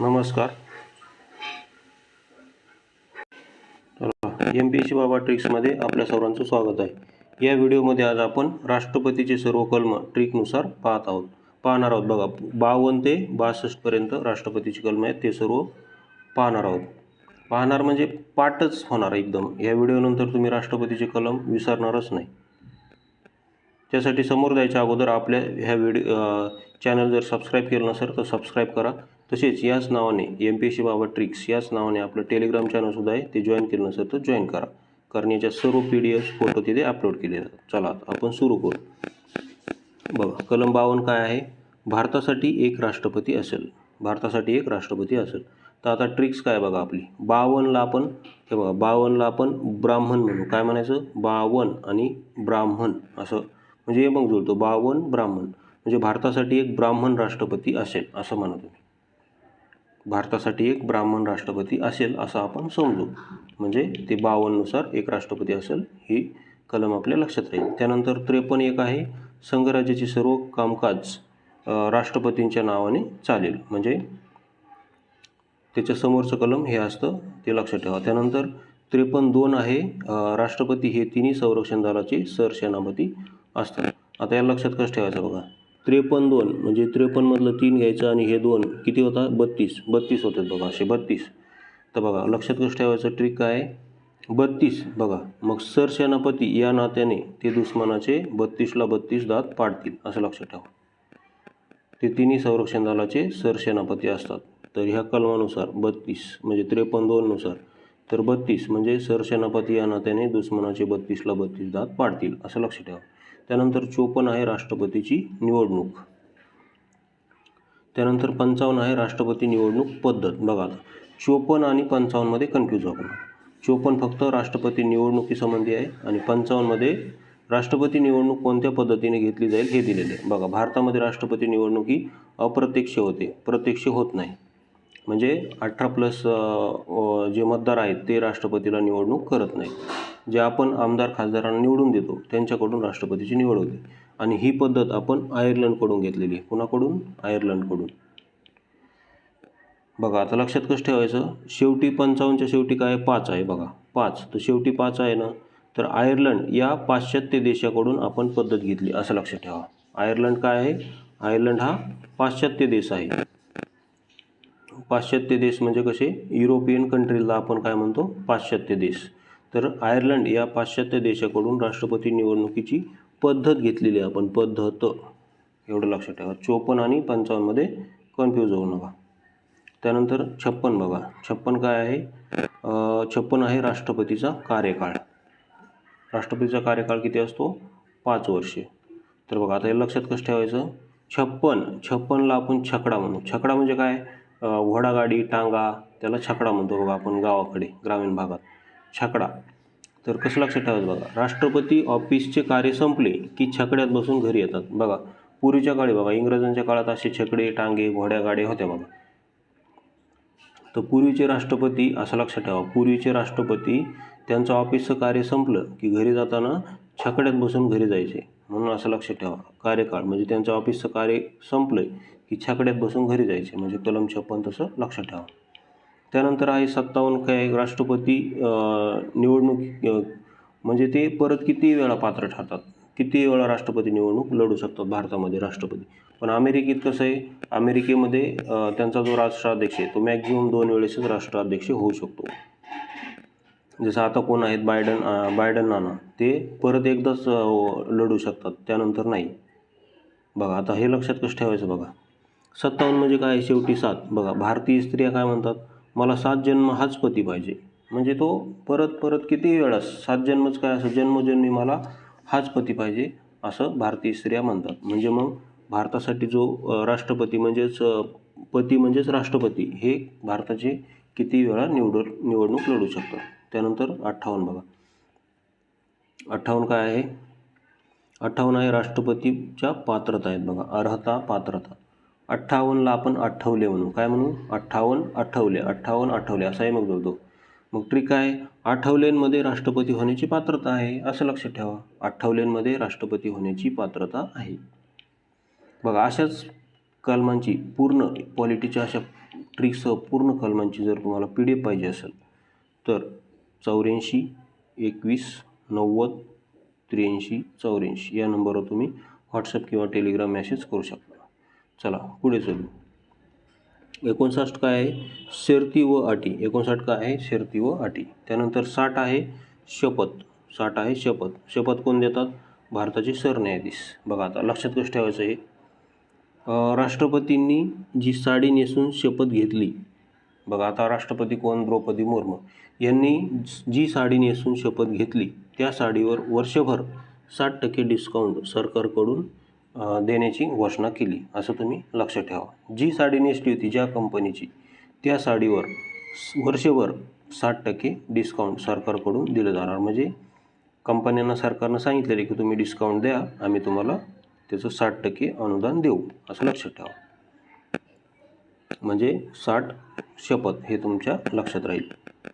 नमस्कार. M P C बाबा ट्रिक्समध्ये आपल्या सर्वांचं स्वागत आहे. या व्हिडिओमध्ये आज आपण राष्ट्रपतीचे सर्व कलम ट्रिकनुसार पाहत आहोत. पाहणार आहोत बघा बावन्न ते बासष्टपर्यंत राष्ट्रपतीची कलम आहेत ते सर्व पाहणार आहोत. पाहणार म्हणजे पाठच होणार एकदम. या व्हिडिओनंतर तुम्ही राष्ट्रपतीचे कलम विसरणारच नाही. त्यासाठी समोर जायच्या अगोदर आपल्या ह्या व्हिडिओ चॅनल जर सबस्क्राईब केलं नसेल तर सबस्क्राईब करा. तसेच याच नावाने M P S C Baba tricks याच नावाने आपलं टेलिग्राम चॅनलसुद्धा आहे ते जॉईन केलं नसेल तर जॉईन करा. कारण याच्या सर्व पी डी एफ फोटो तिथे अपलोड केले जातात. चला आपण सुरू करू. बघा कलम बावन्न काय आहे? भारतासाठी एक राष्ट्रपती असेल. भारतासाठी एक राष्ट्रपती असेल. तर आता ट्रिक्स काय बघा आपली? बावनला आपण हे बघा बावनला आपण ब्राह्मण म्हणू. काय म्हणायचं? बावन आणि ब्राह्मण असं. म्हणजे हे मग जुळतो. बावन ब्राह्मण. म्हणजे भारतासाठी एक ब्राह्मण राष्ट्रपती असेल असं म्हणा तुम्ही. भारतासाठी एक ब्राह्मण राष्ट्रपती असेल असं आपण समजू. म्हणजे ते बावन्ननुसार एक राष्ट्रपती असेल ही कलम आपल्या लक्षात राहील. त्यानंतर त्रेपन्न एक आहे संघराज्याचे सर्व कामकाज राष्ट्रपतींच्या नावाने चालेल. म्हणजे त्याच्या समोरचं कलम हे असतं ते लक्षात ठेवा. त्यानंतर त्रेपन्न दोन आहे राष्ट्रपती हे तिन्ही संरक्षण दलाचे सरसेनापती असतात. आता या लक्षात कसं ठेवायचं बघा. त्रेपन्न दोन म्हणजे त्रेपन्नमधलं तीन घ्यायचं आणि हे दोन किती होता? बत्तीस. बत्तीस होतात बघा असे बत्तीस. तर बघा लक्षात कसं ठेवायचं ट्रिक काय बत्तीस. बघा मग सर सेनापती या नात्याने ते दुश्मनाचे बत्तीसला बत्तीस दात पाडतील असं लक्षात ठेवा. ते तिन्ही संरक्षण दलाचे सरसेनापती असतात. तर ह्या कलमानुसार बत्तीस म्हणजे त्रेपन्न दोननुसार तर बत्तीस म्हणजे सरसेनापती या नात्याने दुश्मनाचे बत्तीसला बत्तीस दात पाडतील असं लक्षात ठेवा. त्यानंतर चोपन्न आहे राष्ट्रपतीची निवडणूक. त्यानंतर पंचावन्न आहे राष्ट्रपती निवडणूक पद्धत. बघा चोपन्न आणि पंचावन्नमध्ये कन्फ्यूज आपण. चोपन्न फक्त राष्ट्रपती निवडणुकीसंबंधी आहे आणि पंचावन्नमध्ये राष्ट्रपती निवडणूक कोणत्या पद्धतीने घेतली जाईल हे दिलेले आहे. बघा भारतामध्ये राष्ट्रपती निवडणूक ही अप्रत्यक्ष होते. प्रत्यक्ष होत नाही. म्हणजे अठरा प्लस जे मतदार आहेत ते राष्ट्रपतीला निवडणूक करत नाही जे आपण आमदार खासदारांना निवडून देतो त्यांच्याकडून राष्ट्रपतीची निवड होते. आणि ही पद्धत आपण आयर्लंडकडून घेतलेली आहे. कुणाकडून? आयर्लंडकडून. बघा आता लक्षात कसं ठेवायचं? शेवटी पंचावन्नच्या शेवटी काय? पाच आहे बघा. पाच. तर शेवटी पाच आहे ना? तर आयर्लंड या पाश्चात्य देशाकडून आपण पद्धत घेतली असं लक्षात ठेवा. आयर्लंड काय आहे? आयर्लंड हा पाश्चात्य देश आहे. पाश्चात्य देश म्हणजे कसे? युरोपियन कंट्रीला आपण काय म्हणतो? पाश्चात्य देश. तर आयर्लंड या पाश्चात्य देशाकडून राष्ट्रपती निवडणुकीची पद्धत घेतलेली आहे आपण. पद्धत. एवढं लक्षात ठेवा. चोपन्न आणि पंचावन्नमध्ये कन्फ्यूज होऊ नका. त्यानंतर छप्पन बघा. छप्पन काय आहे? छप्पन आहे राष्ट्रपतीचा कार्यकाळ. राष्ट्रपतीचा कार्यकाळ किती असतो? पाच वर्षे. तर बघा आता हे लक्षात कसं ठेवायचं? छप्पन. छप्पनला आपण छकडा म्हणू. छकडा म्हणजे काय? घोडागाडी टांगा त्याला छकडा म्हणतो बघा आपण गावाकडे ग्रामीण भागात. छकडा. तर कसं लक्षात ठेवायचं बघा राष्ट्रपती ऑफिसचे कार्य संपले की छकड्यात बसून घरी येतात. बघा पूर्वीच्या काळी बघा इंग्रजांच्या काळात असे छकडे टांगे घोड्या गाड्या होत्या बघा. तर पूर्वीचे राष्ट्रपती असं लक्षात ठेवा पूर्वीचे राष्ट्रपती त्यांचं ऑफिसचं कार्य संपलं की घरी जाताना छकड्यात बसून घरी जायचे. म्हणून असं लक्षात ठेवा. कार्यकाळ म्हणजे त्यांचं ऑफिसचं कार्य संपलं की छाकड्यात बसून घरी जायचे म्हणजे कलम छप्पन तसं लक्षात ठेवा. त्यानंतर आहे सत्तावन्न काय राष्ट्रपती निवडणूक म्हणजे ते परत किती वेळा पात्र ठरतात? किती वेळा राष्ट्रपती निवडणूक लढू शकतात भारतामध्ये राष्ट्रपती? पण अमेरिकेत कसं आहे अमेरिकेमध्ये त्यांचा जो राष्ट्राध्यक्ष आहे तो मॅक्झिमम दोन वेळेसच राष्ट्राध्यक्ष होऊ शकतो. जसं आता कोण आहेत बायडन बायडन नाना ते परत एकदाच लढू शकतात. त्यानंतर नाही. बघा आता हे लक्षात कसं ठेवायचं बघा. सत्तावन्न म्हणजे काय? शेवटी सात. बघा भारतीय स्त्रिया काय म्हणतात? मला सात जन्म हाच पती पाहिजे. म्हणजे तो परत परत किती वेळा सात जन्मच काय असं? जन्मजन्मी मला हाच पती पाहिजे असं भारतीय स्त्रिया म्हणतात. म्हणजे मग भारतासाठी जो राष्ट्रपती म्हणजेच पती म्हणजेच राष्ट्रपती हे भारताचे किती वेळा निवड निवडणूक लढू शकतात. त्यानंतर अठ्ठावन्न बघा. अठ्ठावन्न काय आहे? अठ्ठावन्न आहे राष्ट्रपतीच्या पात्रता आहेत बघा. अर्हता पात्रता. अठ्ठावन्नला आपण आठवले म्हणू. काय म्हणू? अठ्ठावन्न आठवले. अठ्ठावन्न आठवले. असाही मग बोलतो मग ट्रिक आहे आठवलेंमध्ये राष्ट्रपती होण्याची पात्रता आहे. असं लक्षात ठेवा. आठवलेंमध्ये राष्ट्रपती होण्याची पात्रता आहे. बघा अशाच कलमांची पूर्ण पॉलिटीच्या अशा ट्रिकसह पूर्ण कलमांची जर तुम्हाला पी डी एफ पाहिजे असेल तर चौऱ्याऐंशी एकवीस नव्वद त्र्याऐंशी चौऱ्याऐंशी या नंबरवर तुम्ही व्हॉट्सअप किंवा टेलिग्राम मेसेज करू शकता. चला पुढे चलू. एकोणसाठ काय आहे? शर्ती व अटी. एकोणसाठ काय आहे? शर्ती व अटी. त्यानंतर साठ आहे शपथ. साठ आहे शपथ. शपथ कोण देतात? भारताचे सरन्यायाधीश. बघा आता लक्षात कसं ठेवायचं आहे राष्ट्रपतींनी जी साडी नेसून शपथ घेतली बघा आता राष्ट्रपती कोण? द्रौपदी मुर्मू. यांनी जी साडी नेसून शपथ घेतली त्या साडीवर वर्षभर साठ टक्के डिस्काउंट सरकारकडून देण्याची घोषणा केली. असं तुम्ही लक्षात ठेवा. जी साडी नेसली होती ज्या कंपनीची त्या साडीवर वर्षभर साठ टक्के डिस्काउंट सरकारकडून दिलं जाणार. म्हणजे कंपन्यांना सरकारनं सांगितलेलं की तुम्ही डिस्काउंट द्या आम्ही तुम्हाला त्याचं साठ टक्के अनुदान देऊ. असं लक्षात ठेवा. म्हणजे साठ शपथ हे तुमच्या लक्षात राहील.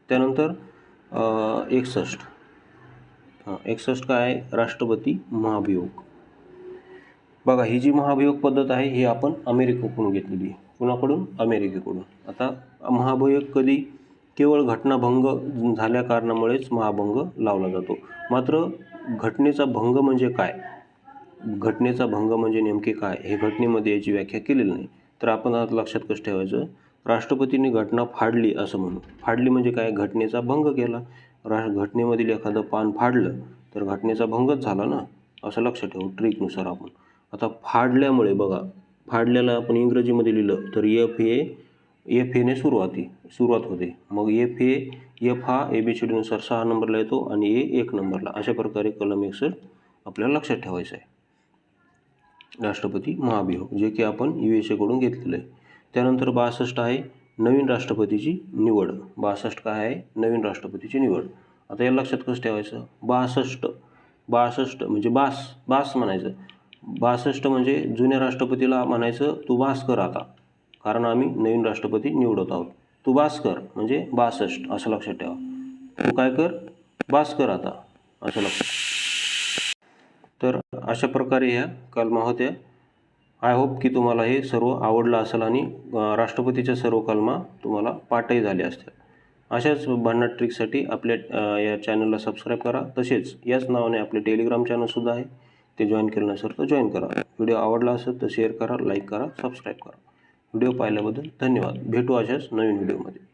त्यानंतर एकसष्ट. हां एकसष्ट काय? आहे राष्ट्रपती महाभियोग. बघा ही जी महाभियोग पद्धत आहे ही आपण अमेरिकेकडून घेतलेली आहे. कुणाकडून? अमेरिकेकडून. आता महाभियोग कधी केवळ घटनाभंग झाल्या कारणामुळेच महाभंग लावला जातो. मात्र घटनेचा भंग म्हणजे काय? घटनेचा भंग म्हणजे नेमके काय? हे घटनेमध्ये याची व्याख्या केलेली नाही. तर आपण आता लक्षात कसं ठेवायचं? राष्ट्रपतींनी घटना फाडली असं म्हणू फाडली म्हणजे काय? घटनेचा भंग केला. रा घटनेमधील एखादं पान फाडलं तर घटनेचा भंगच झाला ना? असं लक्षात ठेवू ट्रिकनुसार आपण. आता फाडल्यामुळे बघा फाडल्याला आपण इंग्रजीमध्ये लिहिलं तर एफ ए एफ एने सुरुवाती सुरुवात होते. मग एफ ए एफ हा ए बी सी डीनुसार सहा नंबरला येतो आणि ए एक नंबरला. अशा प्रकारे कलम एकसठ आपल्याला लक्षात ठेवायचं आहे. राष्ट्रपती महाभियोग जे की आपण यू एस एकडून घेतलेलं आहे. त्यानंतर बासष्ट आहे नवीन राष्ट्रपतीची निवड. बासष्ट काय आहे? नवीन राष्ट्रपतीची निवड. आता या लक्षात कसं ठेवायचं? बासष्ट. बासष्ट म्हणजे बास. बास म्हणायचं. बासष्ट म्हणजे जुन्या राष्ट्रपतीला म्हणायचं तू बास कर आता. कारण आम्ही नवीन राष्ट्रपती निवडत आहोत. तू बास कर. म्हणजे बासष्ट. असं लक्षात ठेवा. तू काय कर? बास कर आता. असं लक्षात तर अशा प्रकारे ह्या कलमा होत्या. आय होप की तुम्हाला हे सर्व आवडलं असेल आणि राष्ट्रपतीच्या सर्व कलमा तुम्हाला पाठही झाल्या असतील. अशाच भन्नाट ट्रिकसाठी आपल्या या चॅनलला सबस्क्राईब करा. तसेच याच नावाने आपले टेलिग्राम चॅनलसुद्धा आहे. ते जॉईन केलं नसेल तर जॉईन करा. व्हिडिओ आवडला असेल तर शेअर करा लाईक करा सबस्क्राईब करा. व्हिडिओ पाहिल्याबद्दल धन्यवाद. भेटू अशाच नवीन व्हिडिओमध्ये